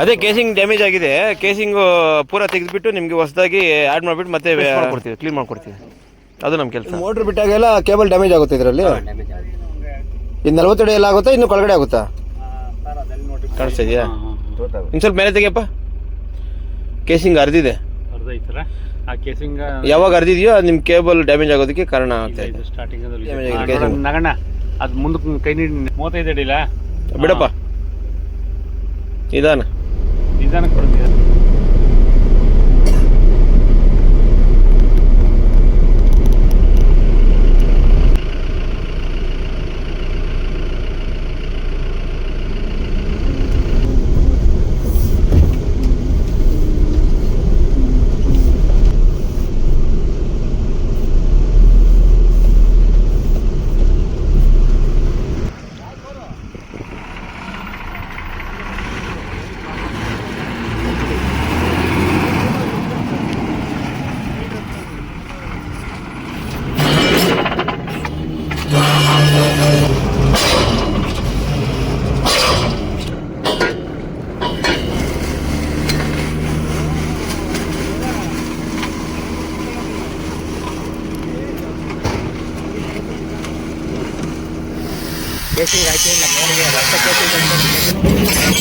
ಅದೇ casing damage ಆಗಿದೆ. Casing ಪೂರ ತೆಗೆದ್ಬಿಟ್ಟು ನಿಮಗೆ ಹೊಸದಾಗಿ ಆ್ಯಡ್ ಮಾಡಿಬಿಟ್ಟು ಮತ್ತೆ ಮಾಡ್ಕೊಡ್ತೀವಿ ಕ್ಲೀನ್ ಮಾಡ್ಕೊಡ್ತೀವಿ. ಅದು ನಮ್ಮ ಕೆಲಸ. ಮೋಟ್ರ್ ಬಿಟ್ಟಾಗೆಲ್ಲ ಕೇಬಲ್ ಡ್ಯಾಮೇಜ್ ಆಗುತ್ತೆ ಇದರಲ್ಲಿ? ಇದು ನಲ್ವತ್ತಡಿ ಎಲ್ಲ ಆಗುತ್ತಾ ಇನ್ನು ಕೆಳಗಡೆ ಆಗುತ್ತಾ? ಕಾಣಿಸ್ತಾ ಇದೆಯಾ? ಇನ್ನು ಸ್ವಲ್ಪ ಮೇಲೆ ತೆಗಿಯಪ್ಪ. ಕೇಸಿಂಗ್ ಅರ್ದಿದೆ ಅರ್ಧ ಐತರ ಆ ಕೇಸಿಂಗ್ ಯಾವಾಗ ಅರ್ದಿದೆಯೋ ಅದು ನಿಮ್ಮ ಕೇಬಲ್ ಡ್ಯಾಮೇಜ್ ಆಗೋದಕ್ಕೆ ಕಾರಣ ಆಗ್ತಾ ಇದೆ. ಸ್ಟಾರ್ಟಿಂಗ್. ನಗಣ್ಣ ಅದು ಮುಂದಕ್ಕೆ ಕೈ ನೀಡಿ ಮೂವತ್ತೈದು ಅಡಿಲ್ಲ ಬಿಡಪ್ಪ. ನಿಧಾನ నిజానికి ఇప్పుడు கேசிங் ஆக்சிங் நம்ம ஓடுங்க ரத்த கேசிங்